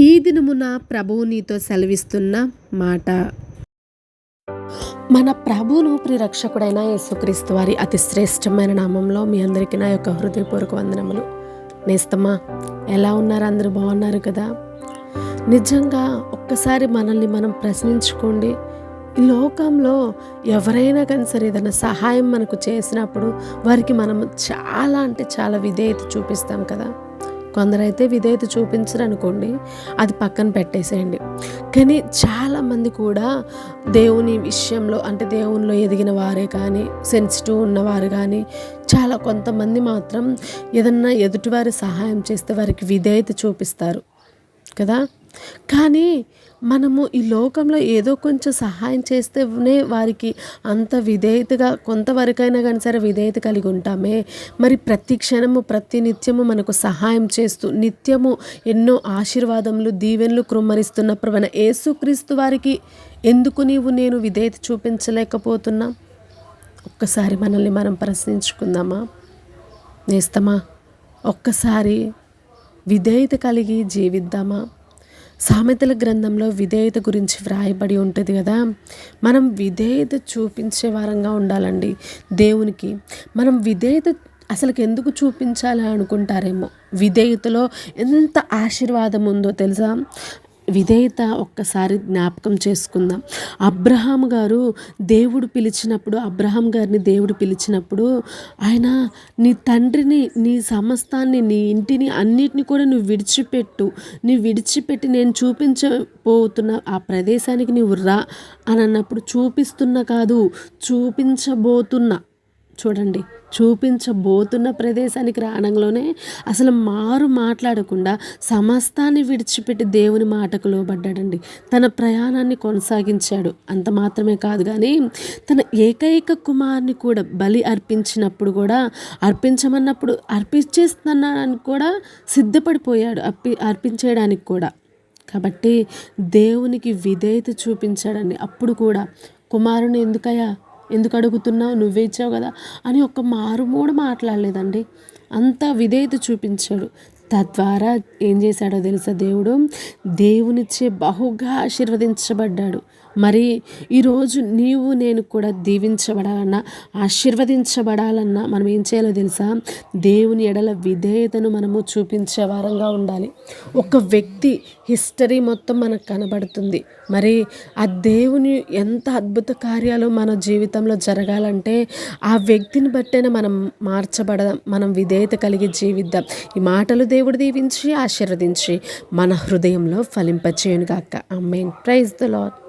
ఈ దినమున ప్రభువు నీతో సెలవిస్తున్న మాట. మన ప్రభువును ప్రిరక్షకుడైన యేసుక్రీస్తు వారి అతి శ్రేష్టమైన నామంలో మీ అందరికీ నా యొక్క హృదయపూర్వక వందనములు. నేస్తమా ఎలా ఉన్నారు? అందరూ బాగున్నారు కదా? నిజంగా ఒక్కసారి మనల్ని మనం ప్రశ్నించుకోండి. ఈ లోకంలో ఎవరైనా కానీ సరే ఏదైనా సహాయం మనకు చేసినప్పుడు వారికి మనం చాలా అంటే చాలా విధేయత చూపిస్తాం కదా. కొందరైతే విధేయత చూపించరు అనుకోండి అది పక్కన పెట్టేసేయండి. కానీ చాలామంది కూడా దేవుని విషయంలో అంటే దేవునిలో ఎదిగిన వారే కానీ సెన్సిటివ్ ఉన్నవారు కానీ చాలా కొంతమంది మాత్రం ఏదన్నా ఎదుటివారి సహాయం చేస్తే వారికి విధేయత చూపిస్తారు. కదా? కానీ మనము ఈ లోకంలో ఏదో కొంచెం సహాయం చేస్తేనే వారికి అంత విధేయతగా కొంతవరకైనా కానీ సరే విధేయత కలిగి ఉంటామే. మరి ప్రతి క్షణము ప్రతి నిత్యము మనకు సహాయం చేస్తూ నిత్యము ఎన్నో ఆశీర్వాదములు దీవెనలు కృమ్మరిస్తున్న ప్రవణ యేసుక్రీస్తు వారికి ఎందుకు నీవు నేను విధేయత చూపించలేకపోతున్నా? ఒక్కసారి మనల్ని మనం ప్రశ్నించుకుందామా? నేస్తమా? ఒక్కసారి విధేయత కలిగి జీవిద్దామా? సామెతల గ్రంథంలో విధేయత గురించి వ్రాయబడి ఉంటుంది కదా? మనం విధేయత చూపించే వారంగా ఉండాలండి. దేవునికి మనం విధేయత అసలుకి ఎందుకు చూపించాలి అనుకుంటారేమో? విధేయతలో ఎంత ఆశీర్వాదం ఉందో తెలుసా? విధేయత ఒక్కసారి జ్ఞాపకం చేసుకుందాం. అబ్రహాం గారు దేవుడు పిలిచినప్పుడు అబ్రహాం గారిని దేవుడు పిలిచినప్పుడు ఆయన నీ తండ్రిని నీ సమస్తాన్ని నీ ఇంటిని అన్నిటిని కూడా నువ్వు విడిచిపెట్టు. నీ విడిచిపెట్టి నేను చూపించబోతున్న ఆ ప్రదేశానికి నువ్వు రా అని అన్నప్పుడు చూపిస్తున్న కాదు చూపించబోతున్నా చూడండి చూపించబోతున్న ప్రదేశానికి రావడంలోనే అసలు మారు మాట్లాడకుండా సమస్తాన్ని విడిచిపెట్టి దేవుని మాటకు లోబడ్డాడండి. తన ప్రయాణాన్ని కొనసాగించాడు. అంత మాత్రమే కాదు కానీ తన ఏకైక కుమార్ని కూడా బలి అర్పించినప్పుడు కూడా అర్పించమన్నప్పుడు అర్పించేస్తున్నాడని కూడా సిద్ధపడిపోయాడు అర్పి అర్పించేయడానికి కూడా. కాబట్టి దేవునికి విధేయత చూపించాడండి. అప్పుడు కూడా కుమారుని ఎందుకయ్యా? ఎందుకు అడుగుతున్నావు నువ్వే ఇచ్చావు కదా? అని ఒక మారుమూడు మాట్లాడలేదండి. అంత విధేయత చూపించాడు. తద్వారా ఏం చేశాడో తెలుసా దేవుడు? దేవునిచ్చే బహుగా ఆశీర్వదించబడ్డాడు. మరి ఈరోజు నీవు నేను కూడా దీవించబడాలన్నా ఆశీర్వదించబడాలన్నా మనం ఏం చేయాలో తెలుసా? దేవుని ఎడల విధేయతను మనము చూపించే వారంగా ఉండాలి. ఒక వ్యక్తి హిస్టరీ మొత్తం మనకు కనబడుతుంది. మరి ఆ దేవుని ఎంత అద్భుత కార్యాలు మన జీవితంలో జరగాలంటే ఆ వ్యక్తిని బట్టైనా మనం మార్చబడదాం మనం విధేయత కలిగి జీవిద్దాం. ఈ మాటలు దేవుడు దీవించి ఆశీర్వదించి మన హృదయంలో ఫలింపచేయును ఆ అమ్మేన్ ప్రైజ్ ద లాడ్